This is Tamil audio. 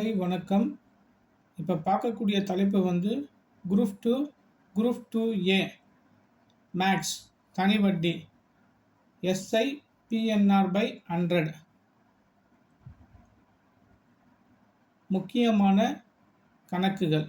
ஹாய் வணக்கம். இப்போ பார்க்கக்கூடிய தலைப்பு வந்து group two group two A maths தனி வட்டி எஸ்ஐ பிஎன்ஆர் பை ஹண்ட்ரட். முக்கியமான கணக்குகள்.